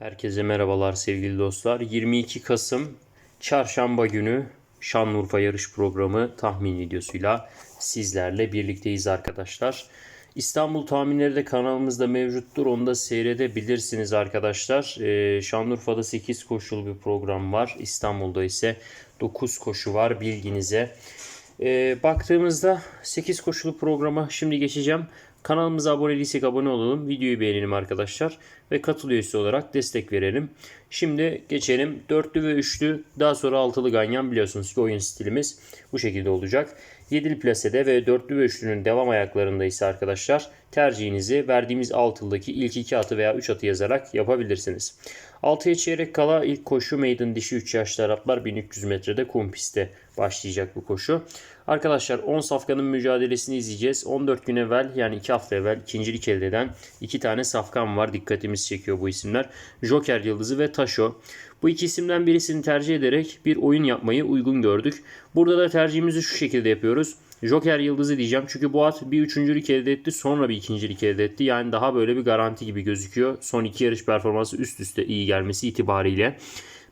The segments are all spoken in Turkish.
Herkese merhabalar sevgili dostlar. 22 Kasım Çarşamba günü Şanlıurfa yarış programı tahmin videosuyla sizlerle birlikteyiz arkadaşlar. İstanbul tahminleri de kanalımızda mevcuttur. Onu da seyredebilirsiniz arkadaşlar. Ee, Şanlıurfa'da 8 koşulu bir program var. İstanbul'da ise 9 koşu var bilginize. Ee, baktığımızda 8 koşulu programa şimdi geçeceğim. Kanalımıza abone değilsek abone olalım. Videoyu beğenelim arkadaşlar. Ve katıl üyesi olarak destek verelim. Şimdi geçelim. Dörtlü ve üçlü daha sonra altılı ganyan biliyorsunuz ki oyun stilimiz bu şekilde olacak. Yedili plasede ve dörtlü ve üçlünün devam ayaklarında ise arkadaşlar tercihinizi verdiğimiz altıldaki ilk iki atı veya üç atı yazarak yapabilirsiniz. 6'ya çeyrek kala ilk koşu maiden dişi 3 yaşlı Araplar 1300 metrede kum pistte başlayacak bu koşu. Arkadaşlar 10 safkanın mücadelesini izleyeceğiz. 14 gün evvel yani 2 hafta evvel ikincilik elde eden 2 tane safkan var. Dikkatimiz çekiyor bu isimler. Joker Yıldızı ve Taşo. Bu iki isimden birisini tercih ederek bir oyun yapmayı uygun gördük. Burada da tercihimizi şu şekilde yapıyoruz. Joker yıldızı diyeceğim çünkü bu at bir üçüncülük elde etti sonra bir ikincilik elde etti. Yani daha böyle bir garanti gibi gözüküyor. Son iki yarış performansı üst üste iyi gelmesi itibariyle.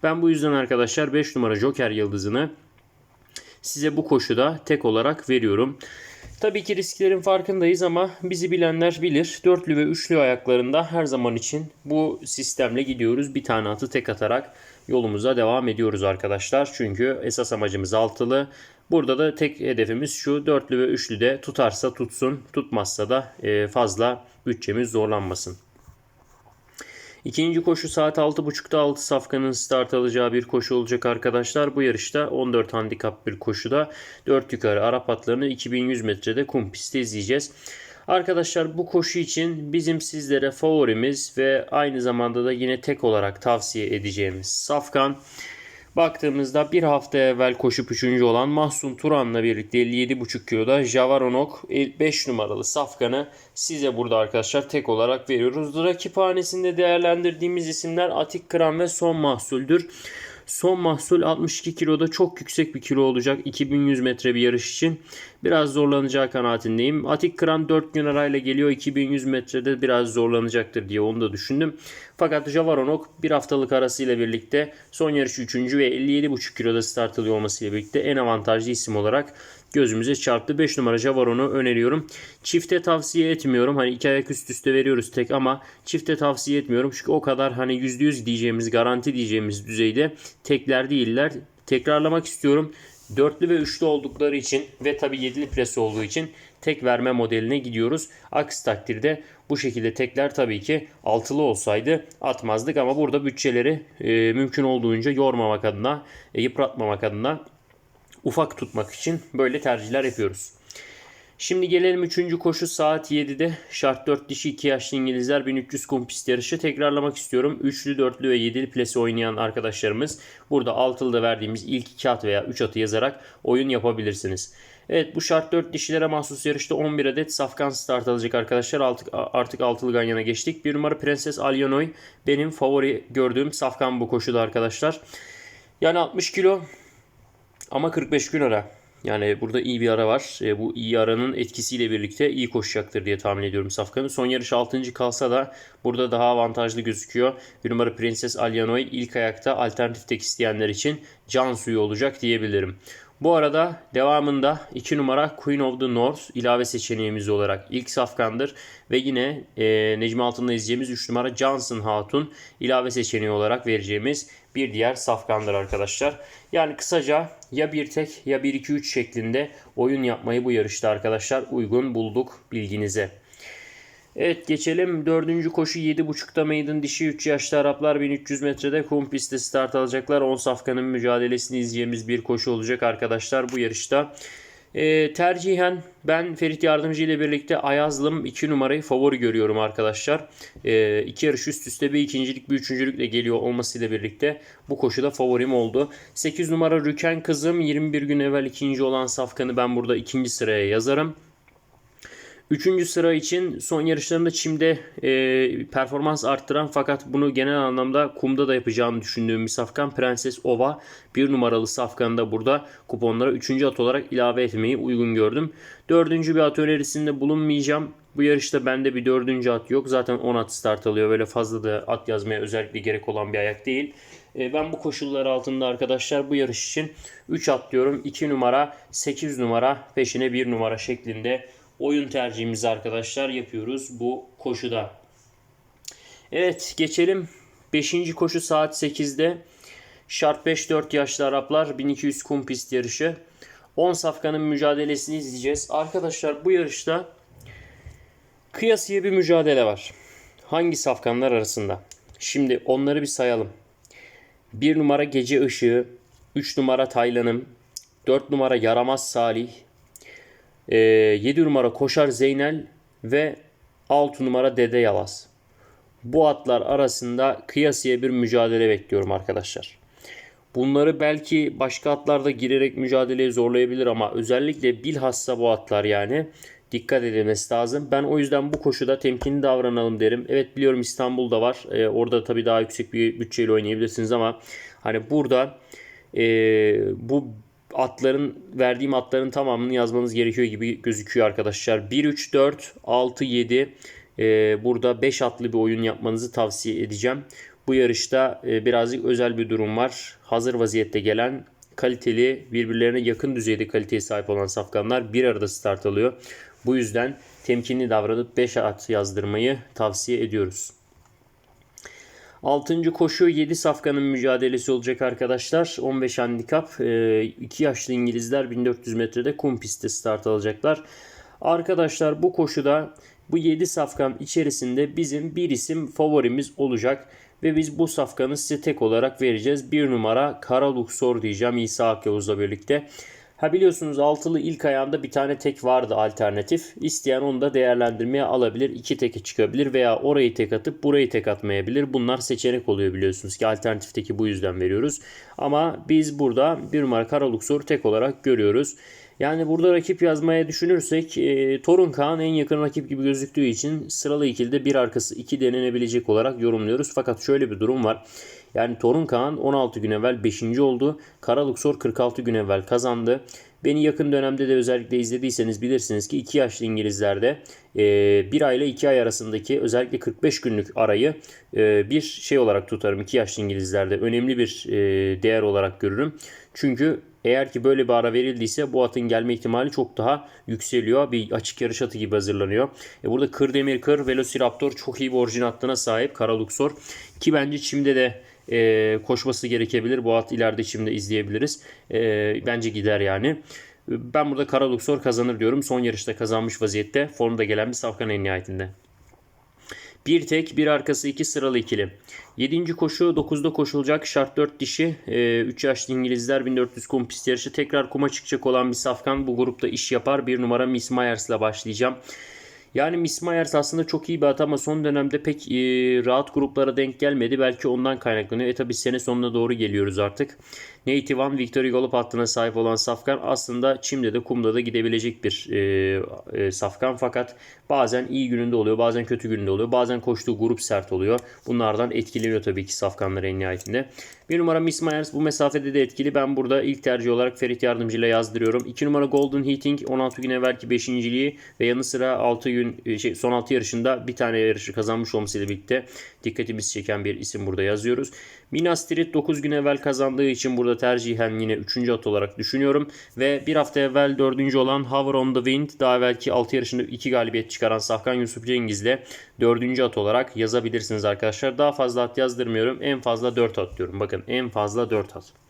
Ben bu yüzden arkadaşlar 5 numara Joker yıldızını size bu koşuda tek olarak veriyorum. Tabii ki risklerin farkındayız ama bizi bilenler bilir. Dörtlü ve üçlü ayaklarında her zaman için bu sistemle gidiyoruz. Bir tane atı tek atarak yolumuza devam ediyoruz arkadaşlar. Çünkü esas amacımız altılı. Burada da tek hedefimiz şu dörtlü ve üçlü de tutarsa tutsun tutmazsa da e, fazla bütçemiz zorlanmasın. İkinci koşu saat 6.30'da 6 safkanın start alacağı bir koşu olacak arkadaşlar. Bu yarışta 14 handikap bir koşuda 4 yukarı Arap atlarını 2100 metrede kum pistte izleyeceğiz. Arkadaşlar bu koşu için bizim sizlere favorimiz ve aynı zamanda da yine tek olarak tavsiye edeceğimiz safkan. Baktığımızda bir hafta evvel koşup 3. olan Mahsun Turan'la birlikte 57,5 kiloda Javaronok 5 numaralı safkanı size burada arkadaşlar tek olarak veriyoruz. Rakip hanesinde değerlendirdiğimiz isimler Atik Kıran ve Son Mahsul'dür. Son mahsul 62 kiloda çok yüksek bir kilo olacak 2100 metre bir yarış için. Biraz zorlanacağı kanaatindeyim. Atik Kıran 4 gün arayla geliyor 2100 metrede biraz zorlanacaktır diye onu da düşündüm. Fakat Javaronok bir haftalık arasıyla birlikte son yarış 3. ve 57,5 kiloda start alıyor olmasıyla birlikte en avantajlı isim olarak gözümüze çarptı. 5 numara Javaron'u öneriyorum. Çifte tavsiye etmiyorum. Hani iki ayak üst üste veriyoruz tek ama çifte tavsiye etmiyorum. Çünkü o kadar hani %100 diyeceğimiz garanti diyeceğimiz düzeyde tekler değiller. Tekrarlamak istiyorum. Dörtlü ve üçlü oldukları için ve tabi yedili pres olduğu için tek verme modeline gidiyoruz. Aksi takdirde bu şekilde tekler tabii ki altılı olsaydı atmazdık ama burada bütçeleri e, mümkün olduğunca yormamak adına, e, yıpratmamak adına ufak tutmak için böyle tercihler yapıyoruz. Şimdi gelelim 3. koşu saat 7'de şart 4 dişi 2 yaşlı İngilizler 1300 kum pist yarışı tekrarlamak istiyorum. Üçlü, dörtlü ve 7'li plesi oynayan arkadaşlarımız burada altılıda verdiğimiz ilk 2 at veya 3 atı yazarak oyun yapabilirsiniz. Evet bu şart 4 dişilere mahsus yarışta 11 adet safkan start alacak arkadaşlar. Artık, artık altılı ganyana geçtik. Bir numara Prenses Alyanoy benim favori gördüğüm safkan bu koşuda arkadaşlar. Yani 60 kilo ama 45 gün ara. Yani burada iyi bir ara var. E, bu iyi aranın etkisiyle birlikte iyi koşacaktır diye tahmin ediyorum Safkan'ın. Son yarış 6. kalsa da burada daha avantajlı gözüküyor. Bir numara Prenses Alyanoy ilk ayakta alternatif tek isteyenler için can suyu olacak diyebilirim. Bu arada devamında 2 numara Queen of the North ilave seçeneğimiz olarak ilk safkandır. Ve yine e, Necmi Altın'da izleyeceğimiz 3 numara Johnson Hatun ilave seçeneği olarak vereceğimiz bir diğer safkandır arkadaşlar. Yani kısaca ya bir tek ya 1-2-3 şeklinde oyun yapmayı bu yarışta arkadaşlar uygun bulduk bilginize. Evet geçelim. Dördüncü koşu 7.5'da maiden dişi 3 yaşlı Araplar 1300 metrede kum pistte start alacaklar. 10 safkanın mücadelesini izleyeceğimiz bir koşu olacak arkadaşlar bu yarışta. E, tercihen ben Ferit Yardımcı ile birlikte Ayazlım 2 numarayı favori görüyorum arkadaşlar. E, iki yarış üst üste bir ikincilik bir üçüncülükle geliyor olmasıyla birlikte bu koşuda favorim oldu. 8 numara Rüken Kızım 21 gün evvel ikinci olan safkanı ben burada ikinci sıraya yazarım. Üçüncü sıra için son yarışlarında çimde e, performans arttıran fakat bunu genel anlamda kumda da yapacağını düşündüğüm bir safkan Prenses Ova. Bir numaralı safkanı da burada kuponlara üçüncü at olarak ilave etmeyi uygun gördüm. Dördüncü bir at önerisinde bulunmayacağım. Bu yarışta bende bir dördüncü at yok. Zaten 10 at start alıyor. Böyle fazla da at yazmaya özellikle gerek olan bir ayak değil. E, ben bu koşullar altında arkadaşlar bu yarış için 3 at diyorum. 2 numara, 8 numara, peşine 1 numara şeklinde oyun tercihimizi arkadaşlar yapıyoruz bu koşuda. Evet geçelim. 5. koşu saat 8'de. Şart 5-4 yaşlı Araplar 1200 kum pist yarışı. 10 safkanın mücadelesini izleyeceğiz. Arkadaşlar bu yarışta kıyasıya bir mücadele var. Hangi safkanlar arasında? Şimdi onları bir sayalım. 1 numara Gece Işığı, 3 numara Taylanım, 4 numara Yaramaz Salih, 7 numara Koşar Zeynel ve 6 numara Dede Yalaz. Bu atlar arasında kıyasıya bir mücadele bekliyorum arkadaşlar. Bunları belki başka atlarda girerek mücadeleye zorlayabilir ama özellikle bilhassa bu atlar yani dikkat edilmesi lazım. Ben o yüzden bu koşuda temkinli davranalım derim. Evet biliyorum İstanbul'da var. Ee, orada tabii daha yüksek bir bütçeyle oynayabilirsiniz ama hani burada e, bu atların verdiğim atların tamamını yazmanız gerekiyor gibi gözüküyor arkadaşlar. 1 3 4 6 7 e, burada 5 atlı bir oyun yapmanızı tavsiye edeceğim. Bu yarışta e, birazcık özel bir durum var. Hazır vaziyette gelen kaliteli, birbirlerine yakın düzeyde kaliteye sahip olan safkanlar bir arada start alıyor. Bu yüzden temkinli davranıp 5 at yazdırmayı tavsiye ediyoruz. 6. koşu 7 safkanın mücadelesi olacak arkadaşlar. 15 handikap. 2 e, yaşlı İngilizler 1400 metrede kum pistte start alacaklar. Arkadaşlar bu koşuda bu 7 safkan içerisinde bizim bir isim favorimiz olacak. Ve biz bu safkanı size tek olarak vereceğiz. Bir numara Kara Luxor diyeceğim İsa Akyavuz'la birlikte. Ha biliyorsunuz altılı ilk ayağında bir tane tek vardı alternatif. İsteyen onu da değerlendirmeye alabilir. İki teke çıkabilir veya orayı tek atıp burayı tek atmayabilir. Bunlar seçenek oluyor biliyorsunuz ki alternatifteki bu yüzden veriyoruz. Ama biz burada bir numara Kara Luxor tek olarak görüyoruz. Yani burada rakip yazmaya düşünürsek e, Torun Kaan en yakın rakip gibi gözüktüğü için sıralı ikilde bir arkası iki denenebilecek olarak yorumluyoruz. Fakat şöyle bir durum var. Yani Torun Kaan 16 gün evvel 5. oldu. Kara Luxor 46 gün evvel kazandı. Beni yakın dönemde de özellikle izlediyseniz bilirsiniz ki 2 yaşlı İngilizlerde e, 1 ay ile 2 ay arasındaki özellikle 45 günlük arayı e, bir şey olarak tutarım. 2 yaşlı İngilizlerde önemli bir e, değer olarak görürüm. Çünkü eğer ki böyle bir ara verildiyse bu atın gelme ihtimali çok daha yükseliyor. Bir açık yarış atı gibi hazırlanıyor. E burada Kırdemir Kır, Velociraptor çok iyi bir orijin hattına sahip. Kara Luxor. Ki bence Çim'de de e, koşması gerekebilir. Bu at ileride Çim'de izleyebiliriz. E, bence gider yani. Ben burada Kara Luxor kazanır diyorum. Son yarışta kazanmış vaziyette. Formda gelen bir safkan en nihayetinde. Bir tek bir arkası iki sıralı ikili. 7. koşu 9'da koşulacak şart 4 dişi 3 e, yaşlı İngilizler 1400 kum pist yarışı tekrar kuma çıkacak olan bir safkan bu grupta iş yapar. Bir numara Miss Myers ile başlayacağım. Yani Miss Myers aslında çok iyi bir at ama son dönemde pek e, rahat gruplara denk gelmedi. Belki ondan kaynaklanıyor. E tabi sene sonuna doğru geliyoruz artık. Native One Victory Golub hattına sahip olan Safkan aslında çimde de kumda da gidebilecek bir e, e, Safkan fakat bazen iyi gününde oluyor bazen kötü gününde oluyor bazen koştuğu grup sert oluyor. Bunlardan etkileniyor tabii ki Safkanlar en nihayetinde. Bir numara Miss Myers bu mesafede de etkili. Ben burada ilk tercih olarak Ferit Yardımcı ile yazdırıyorum. 2 numara Golden Heating 16 gün evvelki 5.liği ve yanı sıra 6 gün e, şey, son 6 yarışında bir tane yarışı kazanmış olmasıyla birlikte dikkatimizi çeken bir isim burada yazıyoruz. Minas Tirith 9 gün evvel kazandığı için burada tercihen yine 3. at olarak düşünüyorum. Ve bir hafta evvel 4. olan Hover on the Wind daha evvelki 6 yarışında 2 galibiyet çıkaran Safkan Yusuf Cengiz ile 4. at olarak yazabilirsiniz arkadaşlar. Daha fazla at yazdırmıyorum. En fazla 4 at diyorum. Bakın en fazla 4 at.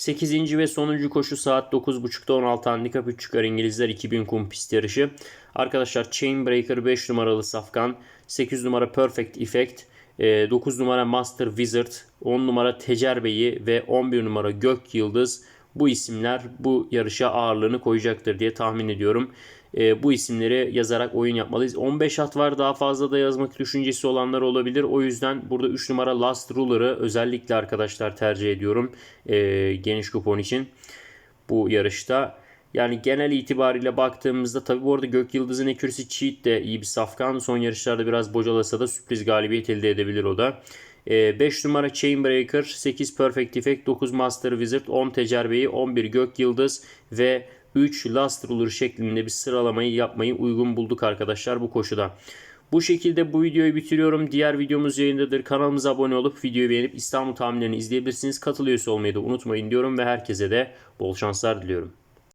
8. ve sonuncu koşu saat 9.30'da 16 handikap 3 çıkar İngilizler 2000 kum pist yarışı. Arkadaşlar Chainbreaker 5 numaralı Safkan, 8 numara Perfect Effect, 9 ee, numara Master Wizard, 10 numara Tecerbeyi ve 11 numara Gök Yıldız bu isimler bu yarışa ağırlığını koyacaktır diye tahmin ediyorum. E, bu isimleri yazarak oyun yapmalıyız. 15 at var daha fazla da yazmak düşüncesi olanlar olabilir. O yüzden burada 3 numara Last Ruler'ı özellikle arkadaşlar tercih ediyorum. E, geniş kupon için bu yarışta. Yani genel itibariyle baktığımızda tabi bu arada Gök Yıldız'ın Accuracy Cheat de iyi bir safkan. Son yarışlarda biraz bocalasa da sürpriz galibiyet elde edebilir o da. 5 ee, numara Chainbreaker, 8 Perfect Effect, 9 Master Wizard, 10 Tecerbeyi, 11 Gök Yıldız ve 3 last ruler şeklinde bir sıralamayı yapmayı uygun bulduk arkadaşlar bu koşuda. Bu şekilde bu videoyu bitiriyorum. Diğer videomuz yayındadır. Kanalımıza abone olup videoyu beğenip İstanbul tahminlerini izleyebilirsiniz. Katıl üyesi olmayı da unutmayın diyorum ve herkese de bol şanslar diliyorum.